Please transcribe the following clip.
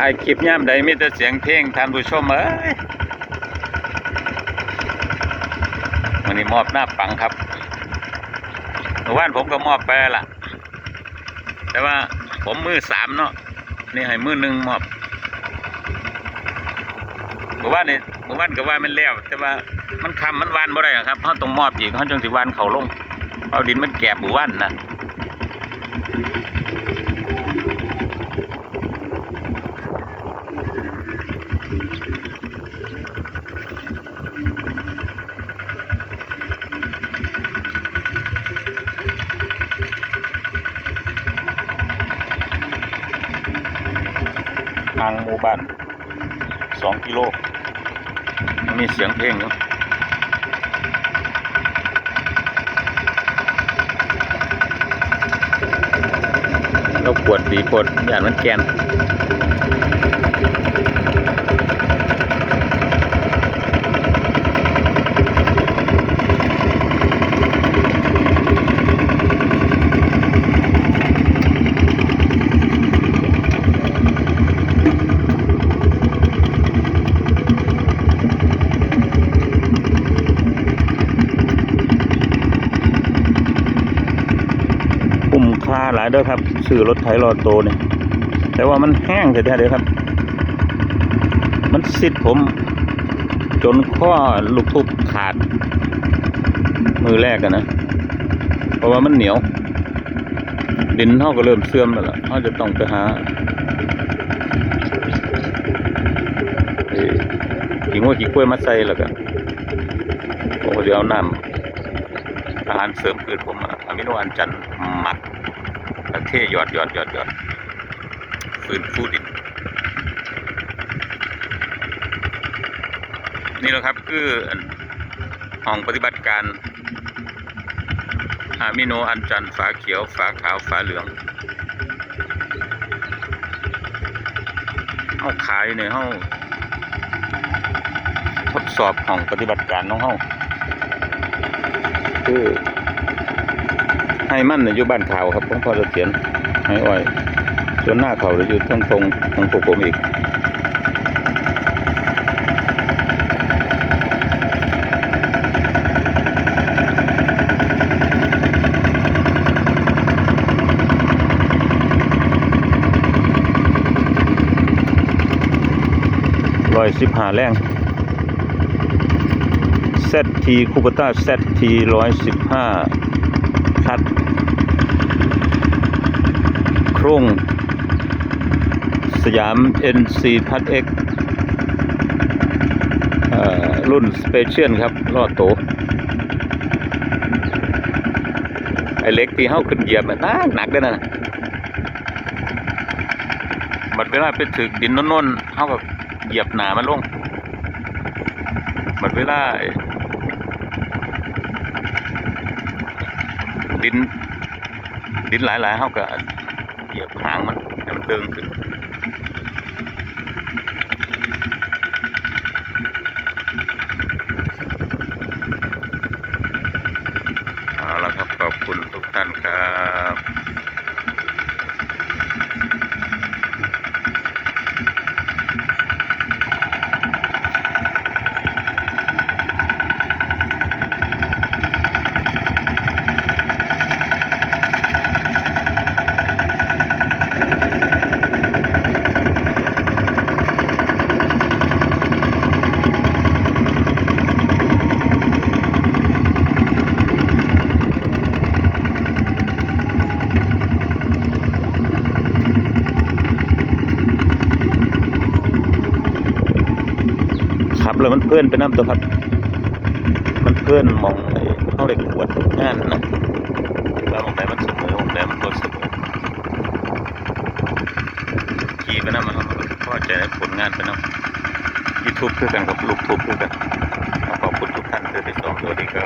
ถ่ายคลิปย่ามใดมีแต่เสียงเพลงท่านผู้ชมเอ้ยวันนี้มอบหน้าปังครับเมื่อวานผมก็มอบไปแล้วล่ะแต่ว่าผมมือสามเนาะนี่ให้มือหนึ่งมอบเมื่อวานนี่เมื่อวานก็ว่ามันแล้ว แต่ว่ามันคำมันวานบ่ได้อะครับเขาต้องมอบอีกเขาจังสิวานเขาลงเอาดินมันแกบหมู่บ้านนะ ทางหมู่บ้านสองกิโล มีเสียงเพลงอยู่เราปวดดีปวดอย่างมันแกน หลายเด้อครับซื้อรถไถรอโตเนี่ยแต่ว่ามันแห้งแท้ๆเลยครับ มันสิดผม จนข้อลูกทุบขาด มือแรกอะนนะ เพราะว่ามันเหนียว ดินเขาก็เริ่มเสื่อมแล้วล่ะเขาจะต้องไปหาเอ่อขี้งัวขี้กล้วยมาใส่แล้วกันผมก็จะเอาน้ำอาหารเสริมพืชผมอะมิโนอันจันทร์ เทหยอดหยอดหยอดหยอดฟื้นฟูดินนี่แหละครับคือห้องปฏิบัติการอะมิโนอันจันฝาเขียวฝาขาวฝาเหลืองเฮาขายในเฮาทดสอบห้องปฏิบัติการของเฮาคือ ให้มันน่ะอยู่บ้านข่าวครับของพ่อเสถียรให้อ้อยส่วนหน้าเขาจะอยู่ทั้งตรงของพวกผมอีกร้อยสิบห้าแรงเซตทีคูปต้าเซตทีร้อยสิบห้า คัดโครงสยาม NC พัด X เอ่อรุ่นสเปเชียลครับ ลอดโต ไอเล็กที่เฮาขึ้นเหยียบมันหนักหนักด้อนะบัดเวลาไปถึกดินโน่นๆเฮากับเหยียบหนามันลงบัดเวลาไอ้ ดิน ดินหลายๆเขาก็เหยียบหางมันให้มันเดิงขึ้นเอาละครับขอบคุณทุกท่านครับ แล้วมันเพื่อนไปน้ำตัวครับมันเพื่อนมองไอ้เข้าเล็กขวดงานนะแล้วมองไหนมันเสมอมองไหนมันตัวเสมอขี่ไปน้ำมันก็ใจผลงานไปน้ำยูทูบคือกันกับลูกทูบคือกันขอบคุณทุกท่านที่ติดตามสวัวดีก็